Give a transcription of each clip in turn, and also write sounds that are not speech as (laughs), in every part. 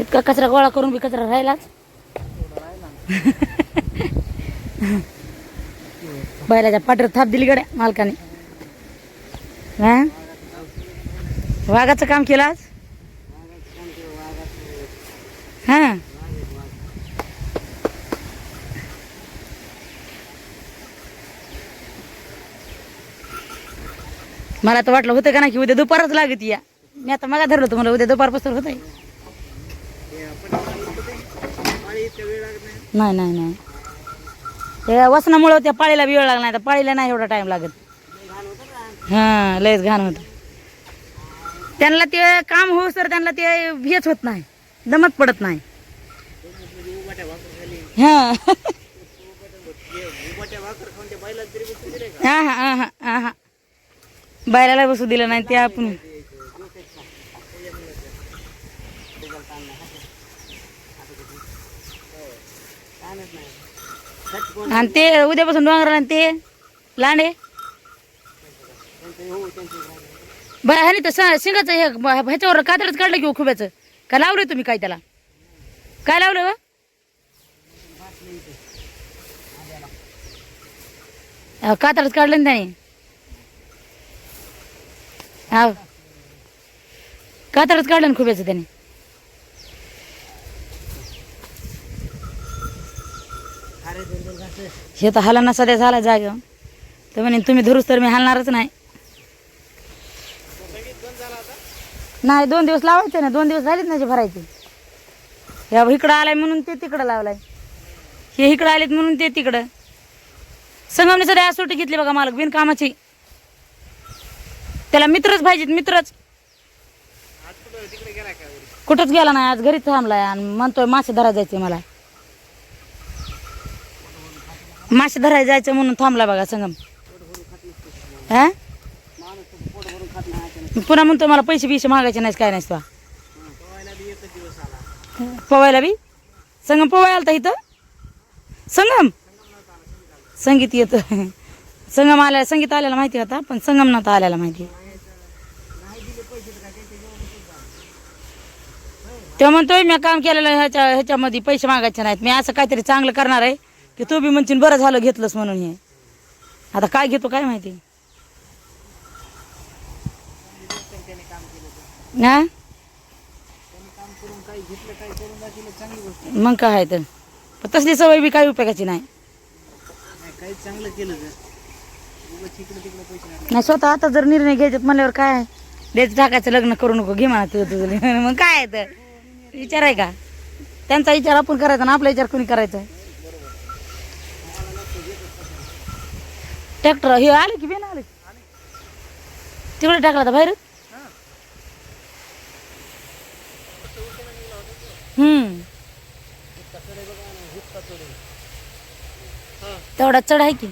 इतका कचरा गोळा करून बी कचरा राहिलाच. बैलाच्या पाठीवर थाप दिली गड्या मालकाने. हा? वाघाचं काम केलं आज? हा? मला तर वाटलं होतं का ना की उद्या दुपारच लागत या. मी आता मागा धरलं होतं मला उद्या दुपारपासून होत आहे नाही. नाही नाही ते वसनामुळं त्या पाळीला वेळ लागला नाही तर पाळीला नाही एवढा टाइम लागत. हां लयच घाण होत. त्यांना ते काम हो तर त्यांना ते हेच होत नाही दमत पडत नाही. हां. हा हा हा हा हा. बायलाला बसू दिलं नाही ते आपण आणि ते उद्यापासून डोंगराला आणि ते लांडे? बरं हरी तर शिंगाचं हे ह्याच्यावर कातडच काढलं की हो खुब्याचं? काय लावलं तुम्ही काय त्याला? काय लावलं व हो? कातडच काढलं ना त्याने. हा कातडच काढलं ना खुब्याचं त्याने. हे तर हला ना सध्या झाला जाग तर म्हणे तुम्ही धरूस तर मी हलणारच नाही. नाही दोन दिवस लावायचे ना दोन दिवस झालेच नाही भरायचे. या इकडं आलाय म्हणून ते तिकडं लावलाय. हे इकडं आलेत म्हणून ते तिकडं. संगमने सध्या आज सुट्टी घेतली बघा मालक बिनकामाची. त्याला मित्रच पाहिजेत मित्रच. कुठंच गेला नाही आज घरीच थांबलाय आणि म्हणतोय मासे धरा जायचे मला. मासे धरायला जायचं म्हणून थांबला बघा संगम. हा? पुन्हा म्हणतो मला पैसे बिसे मागायचे नाहीस काय नाहीस तुला पोवायला बी? संगम पोवायला आलता इथं? संगम? संगीत येत. संगम आल्या संगीत आल्याला माहिती होता पण संगम नव्हता आल्याला माहिती तेव्हा म्हणतोय मी काम केलेलं ह्याच्या ह्याच्यामध्ये पैसे मागायचे नाहीत. मी असं काहीतरी चांगलं करणार आहे. की तू बी म्हणशील बरं झालं घेतलंस म्हणून हे. आता काय घेतो काय माहिती? ना मग काय आहे तर? पण तसली सवय बी काही उपयोगाची नाही. नाही स्वतः आता जर निर्णय घ्यायचे म्हणल्यावर काय द्यायचं टाकायचं लग्न करू नको घे म्हणा तुझं तुझं. (laughs) मग काय आहे तर? विचार आहे का? त्यांचा विचार आपण करायचा ना आपला विचार कोणी करायचा? ट्रॅक्टर हे आले की बेन आले? तिकडे टाकला तर बाहेर? हम्म. तेवढा चढ आहे की.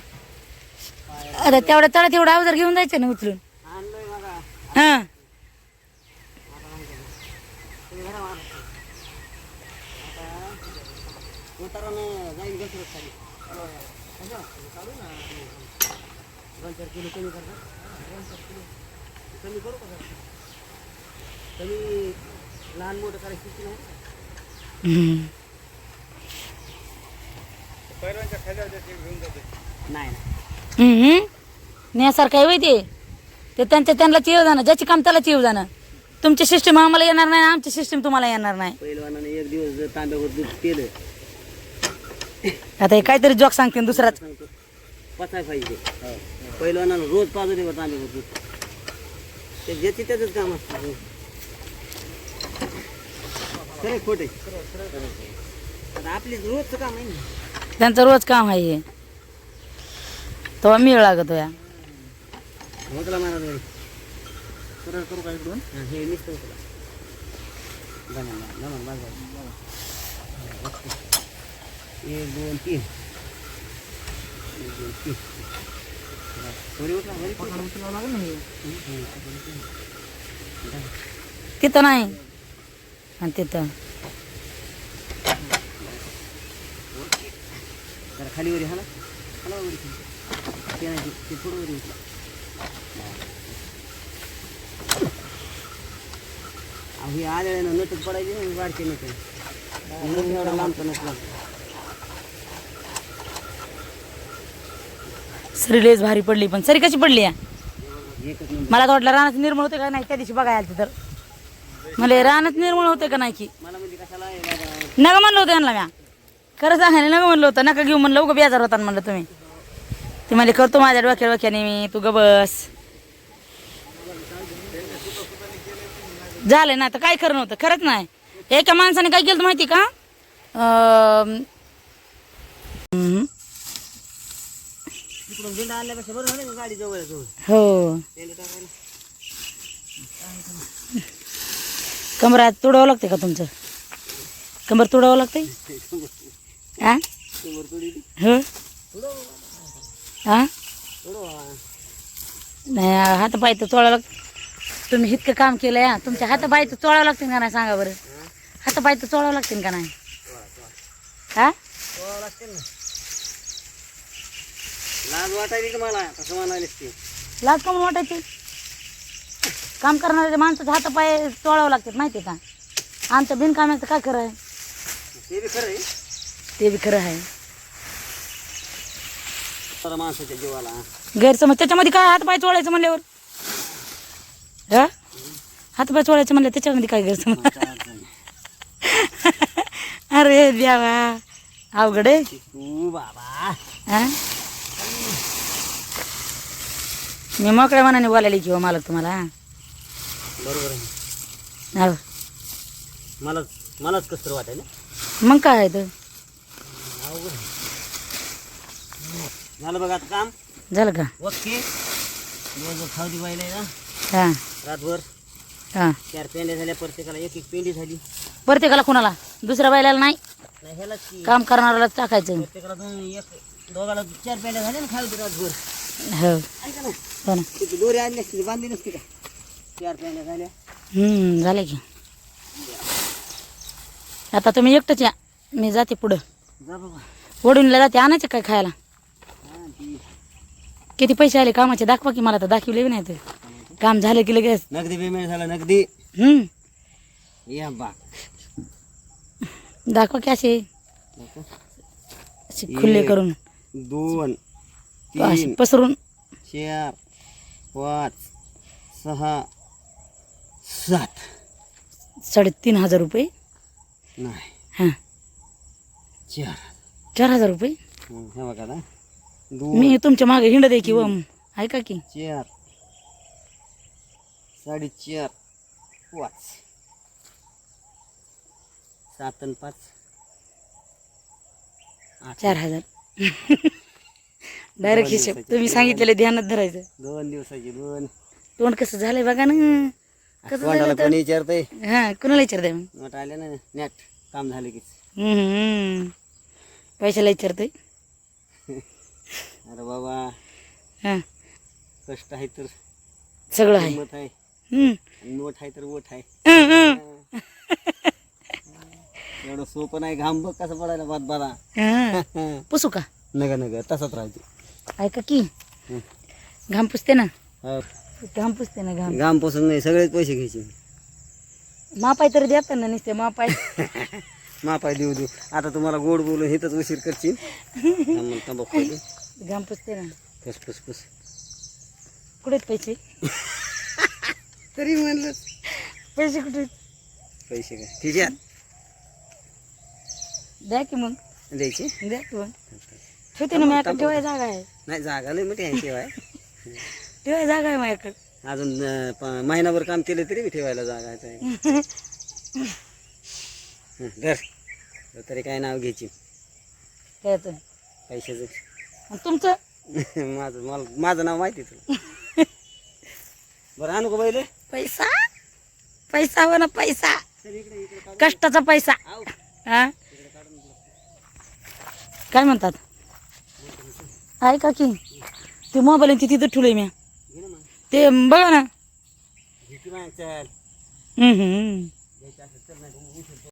आता तेवढा चढा तेवढा अवजार घेऊन जायचं ना उचलून. हा उतारानं जाईल घसरत खाली दोन चार किलो कमी करतात दोन चार किलो कमी करू का? कमी लहान मोठं करायची की नाही. नेसारखं आहे ते. ते त्यांच्या त्यांना चिव जाणं. ज्याची काम त्याला चिव जाणं. तुमची सिस्टीम आम्हाला येणार नाही आमची सिस्टीम तुम्हाला येणार नाही. पहिलवानाने एक दिवस जर तांब्यावर दूध केलं आता हे काहीतरी जॉक सांगते दुसराच. सांगतो. पचाय पाहिजे. पहिलवानाला रोज पाजू दे बा तांब्यावर दूध ते ज्याचे त्याचंच काम असतं. खरे खोटे आपली रोजचं काम आहे ना. त्यांचं रोज काम आहे हे. तेव्हा मिळ लागतो या होतला मला घरी सरळ करू काय दोन? हे निघतो तुला जमा जमा बाजू एक दोन तीन. एक दोन तीन. तिथं नाही. आणि तिथं. जरा खाली वरी हा ना? हाला ते नाही ते- थोडं वरी. अहो हे आल्यानं नटत पडायची वाढते नटत म्हणून एवढं लांबचं नटला. सरी लेस भारी पडली पण सरी कशी पडली या? मला तर वाटलं रानात निर्मळ होते का नाही त्या दिवशी बघायला आलते तर. मला रानात निर्मळ होते का नाही की? नका म्हणलं होतं यांना म्या. खरं सांगायला नका म्हणलं होतं नका घेऊ म्हणलं उगं बेजार होता म्हणलं तुम्ही. ते म्हणजे करतो माझ्या डोक्या डोक्याने मी तू ग बस. झालं ना तर काय खरं नव्हतं खरंच नाही. एका माणसाने काय केलं होतं माहिती का अं, हम्म, तिकडून झेंडा आणल्यापेक्षा बरं झालं का गाडी जवळ आहे जवळ? हो. टाकायला. तुडावं लागते का तुमचं? कंबर तुडावं लागते हा. हो हा नाही हात पाय तर चोळावं लागतं तुम्ही इतकं काम केलं या तुमच्या हात पाय तर चोळावं लागतील का नाही सांगा बरं? हात पाय तर चोळावं लागतील का नाही? हा थोडं लागते ना. लाज वाटायली का मला? तसं म्हणालीस ती. लाज कमून वाटायची? काम करणाऱ्या माणसाचे हात पाय चोळावं लागतात माहिती का? आमचं बिनकामाचं काय खरं आहे? ते बी खरं आहे. ते बी खरं आहे. तर माणसाच्या जीवाला. गैरसमज. त्याच्यामध्ये काय हात पाय चोळायचं म्हणल्यावर? हा? हात पाय चोळायचं म्हणलं त्याच्यामध्ये काय गैरसमज. अरे द्यावा अवघड आहे. तू बाबा. हा? मी मोकळ्या मनाने बोलायला किंवा मला तुम्हाला. बरोबर आहे. हो. मलाच मलाच कसं तर वाटायला? मग काय आहे तर? अवघड आहे. झालं बघा आता काम? झालं का? ओके. दिवसभर खावती बायला आहे ना. हा. रातभर. हा. चार पेंड्या झाल्या प्रत्येकाला एक एक पेंडी झाली. प्रत्येकाला कोणाला? दुसऱ्या बायला नाही? नाही ह्यालाच की. काम करणाऱ्याला टाकायचं. प्रत्येकाला दोन एक दोघाला चार पेंड्या झाल्या ना खावती रातभर. हो. हो ना. किती दोरी आणली असती बांधली नसती का? चार पेंड्या झाल्या. हम्म झालं की. आता तुम्ही एकटंच या. मी जाते पुढं. जा बाबा. वडूनला जाते आणायचं काय खायला? हा ती. किती पैसे आले कामाचे? दाखवा की मला तर दाखवले बी नाही ते. काम झालं की लगेच. नगदी पेमेंट झालं नगदी. हम्म. या बा. दाखवा की असे. असे खुल्ले एक. करून. दोन तीन पसरून. चार पाच सहा सात. साडेतीन हजार रुपये. नाही. हां. चार. चार हजार रुपये? हं, हे बघा आता दोन. मी तुमच्या मागे हिंड दे की वम. ऐका की. चार. साडेचार. पाच. सात आणि पाच. चार हजार. डायरेक्ट हिशोब. तुम्ही सांगितलेले ध्यानात धरायचं. दोन दिवसाची दोन. तोंड कसं झालंय बघा ना. कसं झालं कोणी विचारतंय? हा कुणाला विचारताय मग? नोट आले ना नेट. काम झाले की. हम्म. पैशाला विचारतोय. अरे बाबा हा. कष्ट आहे तर सगळं आहे. किंमत आहे. हम्म. आणि नोट आहे तर वोट आहे. हम्म, हम्म. एवढं सोपं नाही. घाम बघ कसं पडायला बाद हा. (laughs) पुसू का? नग नग तसंच राहते ऐका की. घाम पुसते ना. घाम पुसते ना घाम. घामपासून नाही सगळेच पैसे घ्यायचे. मापाय तर देतात ना नुसते मापाय. (laughs) मापाय देऊ देऊ. आता तुम्हाला गोड बोलून हेच उशीर करशील. तंबाखू. घाम पुसते ना. फुस फुस फुस कुठे पैसे? (laughs) तरी म्हणलं पैसे कुठे? पैसे काय? ठीक आहे. द्या की मग. द्यायचे? द्या की मग. ठेवते ना माझ्याकडे ठेवाय जागा आहे. नाही जागा लय मोठी आहे शिवाय ठेवाय जागा आहे माझ्याकडे. अजून प- महिनाभर काम केलं तरी बी ठेवायला जागा आहे धर. तरी काय नाव घ्यायची? त्याचं. पैशाचं. आणि तुमचं? (laughs) माझं मला माझं नाव माहिती आहे तुला. बरं आणू का पहिले? पैसा? पैसा हो ना पैसा. कष्टाचा पैसा. हा? काय म्हणतात? ऐका की ते मोबाईल ते तिथं ठेवलंय मी ते बघा ना. की हम्म, हम्म.